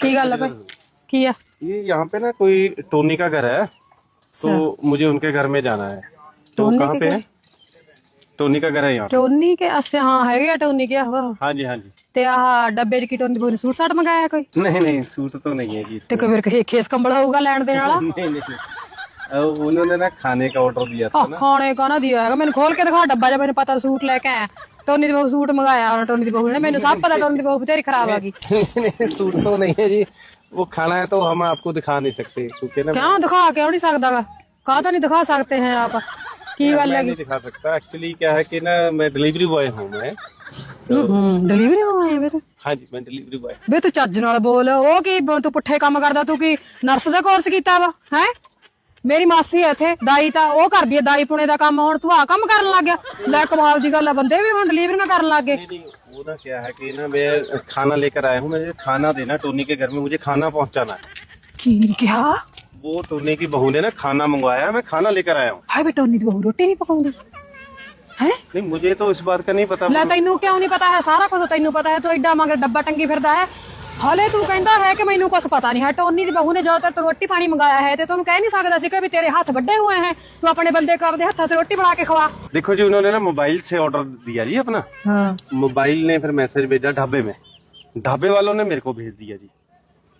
ਕੀ ਗੱਲ ਆ ਭਾਈ ਕੀ ਆ ये यहाँ पे ना कोई टोनी का घर है तो मुझे उनके घर में जाना है तो टोनी कहाँ के पे घर? है टोनी का घर है यहाँ ਟੋਨੀ ਕੇ ਅਸੇ ਹਾਂ ਹੈਗੇ ਆ ਟੋਨੀ ਕੇ ਆਹੋ हाँ जी हाँ जी ਤੇ ਆਹ ਡੱਬੇ 'ਚ ਕੀ ਟੋਨੀ ਬੋਰੀ ਸੂਟ ਸਾਟ ਮੰਗਾਇਆ ਕੋਈ नहीं नहीं सूट तो नहीं है जी ਤੇ ਕੋਈ ਫਿਰ ਖੇਸ ਕੰਬਲ ਹੋਊਗਾ ਲੈਣ ਦੇਣ ਵਾਲਾ नहीं नहीं अब उन्होंने ना खाने का ऑर्डर दिया था ਆਹ ਖਾਣੇ ਕਾ ਨਾ ਦਿਆ ਹੈਗਾ ਮੈਨੂੰ ਖੋਲ ਕੇ ਦਿਖਾ ਡੱਬਾ ਜਿਹਾ ਮੈਨੂੰ ਪਤਾ ਸੂਟ ਲੈ ਕੇ ਆਇਆ ਟੋਨੀ ਦੀ ਬਹੂ ਸੂਟ ਮੰਗਾਇਆ ਹੁਣ ਟੋਨੀ ਦੀ ਬਹੂ ਨੇ ਮੈਨੂੰ ਸਭ ਪਤਾ ਟੋਨੀ ਦੀ ਬਹੂ ਬਥੇਰੀ ਖਰਾਬ ਆ ਗਈ नहीं नहीं सूट तो नहीं है जी वो खाना है तो हम आपको दिखा नहीं सकते क्योंकि ना ਕਿਉਂ ਦਿਖਾ ਕਿਉਂ ਨਹੀਂ ਸਕਦਾਗਾ ਕਾਹ ਤਾਂ ਨਹੀਂ ਦਿਖਾ ਸਕਤੇ हैं आप ਕੀ ਗੱਲ मैं ਹੈਗੀ नहीं दिखा सकता एक्चुअली क्या है कि ना मैं डिलीवरी बॉय हूँ मैं ਹੂੰ ਡਿਲੀਵਰੀ ਹੋਏ ਵੇ ਤੂੰ हाँ जी मैं डिलीवरी बॉय ਵੇ ਤੂੰ ਚੱਜ ਨਾਲ ਬੋਲ ਉਹ ਕੀ ਬ- ਤੂੰ ਪੁੱਠੇ ਕੰਮ ਕਰਦਾ ਤੂੰ ਕੀ ਨਰਸ ਦਾ ਕੋਰਸ ਕੀਤਾ ਵਾ ਹੈ ਮੇਰੀ ਮਾਸੀ ਹੈ ਇੱਥੇ ਦਾਈ ਤਾਂ ਉਹ ਕਰਦੀ ਹੈ ਦਾਈ ਪੁਣੇ ਦਾ ਕੰਮ ਹੁਣ ਤੂੰ ਆ ਕੰਮ ਕਰਨ ਲੱਗ ਗਿਆ ਲੈ ਕਮਾਲ ਦੀ ਗੱਲ ਆ ਬੰਦੇ ਵੀ ਹੁਣ ਡਿਲੀਵਰੀਆਂ ਕਰਨ ਲੱਗ ਗਏ नहीं वो ना क्या है कि ना मैं खाना लेकर आया हूँ मुझे खाना देना टोनी के घर में मुझे खाना पहुंचाना है ਕੀ ਕਿਹਾ वो टोनी की बहू ने ना खाना मंगवाया है मैं खाना लेकर आया हूँ ਹਾਏ ਬੇ ਟੋਨੀ ਦੀ ਬਹੂ ਰੋਟੀ ਨਹੀਂ ਪਕਾਉਂਦੀ ਹੈ नहीं मुझे तो इस बात का नहीं पता ਲੈ ਤੈਨੂੰ ਕਿਉਂ ਨਹੀਂ ਪਤਾ ਹੈ ਸਾਰਾ ਕੁਝ ਤੈਨੂੰ ਪਤਾ ਹੈ ਤੂੰ ਐਡਾ ਮਗਰ ਡੱਬਾ ਟੰਗੀ ਫਿਰਦਾ ਹੈ ਹਾਲੇ ਤੂੰ ਕਹਿੰਦਾ ਹੈ ਕਿ ਮੈਨੂੰ ਕੁਝ ਪਤਾ ਨਹੀਂ ਹੈ ਟੋਨੀ ਦੀ ਬਹੂ ਨੇ ਜਦੋਂ ਤੱਕ ਰੋਟੀ ਪਾਣੀ ਮੰਗਾਇਆ ਹੈ ਤੇ ਤੈਨੂੰ ਕਹਿ ਨਹੀਂ ਸਕਦਾ ਸੀ ਕਿ ਵੀ ਤੇਰੇ ਹੱਥ ਵੱਡੇ ਹੋਏ हैं ਤੂੰ ਆਪਣੇ ਬੰਦੇ ਕੋ ਆਪਦੇ ਹੱਥਾਂ 'ਚ ਰੋਟੀ ਬਣਾ ਕੇ ਖਵਾ देखो जी उन्होंने ना मोबाइल से ऑर्डर दिया जी अपना ਹਾਂ मोबाइल ने फिर मैसेज भेजा ढाबे में ढाबे वालों ने मेरे को भेज दिया जी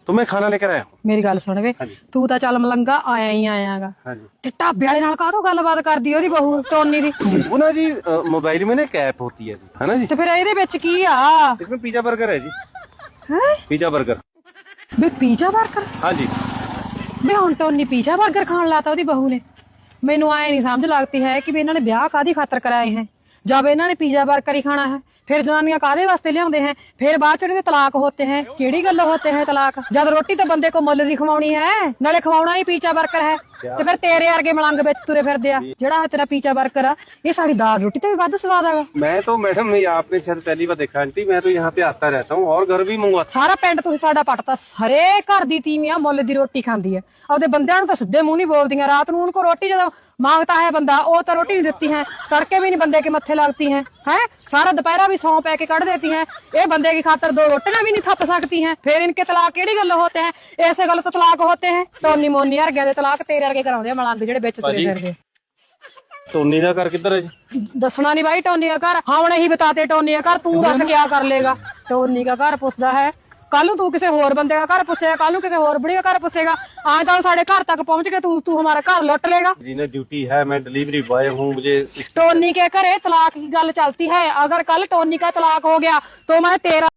तो मैं खाना लेकर आया हूँ ਮੇਰੀ ਗੱਲ ਸੁਣ ਵੇ ਹਾਂਜੀ। ਤੂੰ ਤਾਂ ਚੱਲ ਮਲੰਗਾ ਆਇਆ ਹੀ ਆਇਆਗਾ हाँ जी ਤੇ ਢਾਬੇ ਵਾਲੇ ਨਾਲ ਕਾਹਤੋਂ ਗੱਲਬਾਤ ਕਰਦੀ ਉਹਦੀ ਬਹੂ ਟੋਨੀ ਦੀ वो ना जी अ, मोबाइल में ना कैप होती है जी है ना जी ਤੇ ਫਿਰ ਇਹਦੇ ਵਿੱਚ ਕੀ ਆ इसमें पिज्जा बर्गर है जी ਪੀਜ਼ਾ 버ਗਰ ਬੇ ਪੀਜ਼ਾ 버ਗਰ ਹਾਂਜੀ। ਬੇ ਹੁਣ ਤਾਂ ਉਹਨੇ ਪੀਜ਼ਾ 버ਗਰ ਖਾਣ ਲਾਤਾ ਉਹਦੀ ਬਹੂ ਨੇ। ਮੈਨੂੰ ਆਏ ਨਹੀਂ ਸਮਝ ਲੱਗਦੀ ਹੈ ਕਿ ਵੀ ਇਹਨਾਂ ਨੇ ਵਿਆਹ ਕਾਦੀ ਖਾਤਰ ਕਰਾਏ ਹੈ। ਜਦ ਇਹਨਾਂ ਨੇ ਪੀਜ਼ਾ 버ਗਰ ਹੀ ਖਾਣਾ ਹੈ ਫਿਰ ਜਨਾਨੀਆਂ ਕਾਦੇ ਵਾਸਤੇ ਲਿਆਉਂਦੇ ਹੈ? ਫਿਰ ਬਾਅਦ ਚ ਉਹਨਾਂ ਤਲਾਕ ਹੋਤੇ ਹੈ। ਕਿਹੜੀ ਗੱਲ ਹੋਤੇ ਹੈ ਤਲਾਕ? ਜਦ ਰੋਟੀ ਤੇ ਬੰਦੇ ਕੋ ਮੁੱਲ ਦੀ ਖਵਾਉਣੀ ਹੈ ਨਾਲੇ ਖਵਾਉਣਾ ਹੀ ਪੀਜ਼ਾ 버ਗਰ ਹੈ। ਤੇ ਫਿਰ ਤੇਰੇ ਵਰਗੇ ਮਲੰਗ ਵਿੱਚ ਤੁਰੇ ਫਿਰਦੇ ਆ। ਜਿਹੜਾ ਤੇਰਾ ਪੀਚਾ ਵਰਕਰ ਆ ਇਹ ਸਾਡੀ ਦਾਲ ਰੋਟੀ ਤੋਂ ਵੀ ਵੱਧ ਸਵਾਦ ਆਗਾ मैं तो मैडम ये आपने शायद पहली बार देखा आंटी मैं तो यहाँ पे आता रहता हूँ और घर भी मंगवाता ਸਾਰਾ ਪਿੰਡ ਤੁਸੀਂ ਸਾਡਾ ਪਟਤਾ ਸਾਰੇ ਘਰ ਦੀ ਤੀਵੀਆਂ ਮੁੱਲ ਦੀ ਰੋਟੀ ਖਾਂਦੀ ਐ ਆਪਦੇ ਬੰਦਿਆਂ ਨੂੰ ਤਾਂ ਸਿੱਧੇ ਮੂੰਹ ਨਹੀਂ ਬੋਲਦੀਆਂ ਰਾਤ ਨੂੰ ਉਹਨਾਂ ਕੋ ਰੋਟੀ ਜਦੋਂ ਮੰਗਤਾ ਹੈ ਬੰਦਾ ਉਹ ਤਾਂ ਰੋਟੀ ਨਹੀਂ ਦਿੱਤੀ ਹੈ ਤੜਕੇ ਵੀ ਨਹੀਂ ਬੰਦੇ ਕੇ ਮੱਥੇ ਲੱਗਤੀ ਹੈ ਹੈ? ਸਾਰਾ ਦੁਪਹਿਰਾ ਵੀ ਸੌਂ ਪੈ ਕੇ ਕੱਢ ਦੇਤੀ ਹੈ ਇਹ ਬੰਦੇ ਕੀ ਖਾਤਰ ਦੋ ਰੋਟੀਆਂ ਵੀ ਨਹੀਂ ਥੱਪ ਸਕਦੀ ਹੈ। ਫਿਰ ਇਨਕੇ ਤਲਾਕ ਕਿਹੜੀ ਗੱਲ ਹੋਤੇ ਹੈ? ਐਸੇ ਗੱਲ ਤੋਂ ਤਲਾਕ ਹੋਤੇ ਹੈ? ਟੋਨੀ ਮੋਨੀ ਵਰਗਿਆਂ ਦੇ ਤਲਾਕ ਤੇਰੇ ਕਰਕੇ ਕਰਾਉਂਦੇ ਆ ਮਲੰਗ ਜਿਹੜੇ ਵਿੱਚ ਤੁਰੇ ਫਿਰਦੇ। ਟੋਨੀ ਦਾ ਘਰ ਕਿੱਧਰ ਹੈ ਜੀ? ਦੱਸਣਾ ਨਹੀਂ ਬਾਈ ਟੋਨੀ ਦਾ ਘਰ। ਹਾਂ ਹੁਣ ਇਹੀ ਬਤਾਤੇ ਟੋਨੀ ਦਾ ਘਰ। ਤੂੰ ਦੱਸ ਕਿਆ ਕਰ ਲੇਗਾ ਟੋਨੀ ਦਾ ਘਰ ਪੁੱਛਦਾ ਹੈ। ਕੱਲ ਨੂੰ ਤੂੰ ਕਿਸੇ ਹੋਰ ਬੰਦੇ ਦਾ ਘਰ ਪੁੱਛੇਗਾ ਕੱਲ ਨੂੰ ਕਿਸੇ ਹੋਰ ਬੁੜੀ ਦਾ ਘਰ ਪੁੱਛੇਗਾ। ਆਂ ਤਾਂ ਸਾਡੇ ਘਰ ਤੱਕ ਪਹੁੰਚ ਕੇ ਤੂੰ ਤੂੰ ਹਮਾਰਾ ਘਰ ਲੁੱਟ ਲੇਗਾ ਜਿਹਨੇ ਡਿਊਟੀ ਹੈ ਮੈਂ ਡਿਲੀਵਰੀ ਬॉय ਹੂੰ मुझे ਟੋਨੀ ਕੇ ਘਰੇ ਤਲਾਕ ਦੀ ਗੱਲ ਚਲਤੀ ਹੈ। ਅਗਰ ਕੱਲ ਟੋਨੀ ਦਾ ਤਲਾਕ ਹੋ ਗਿਆ ਤਾਂ ਮੈਂ ਤੇਰਾ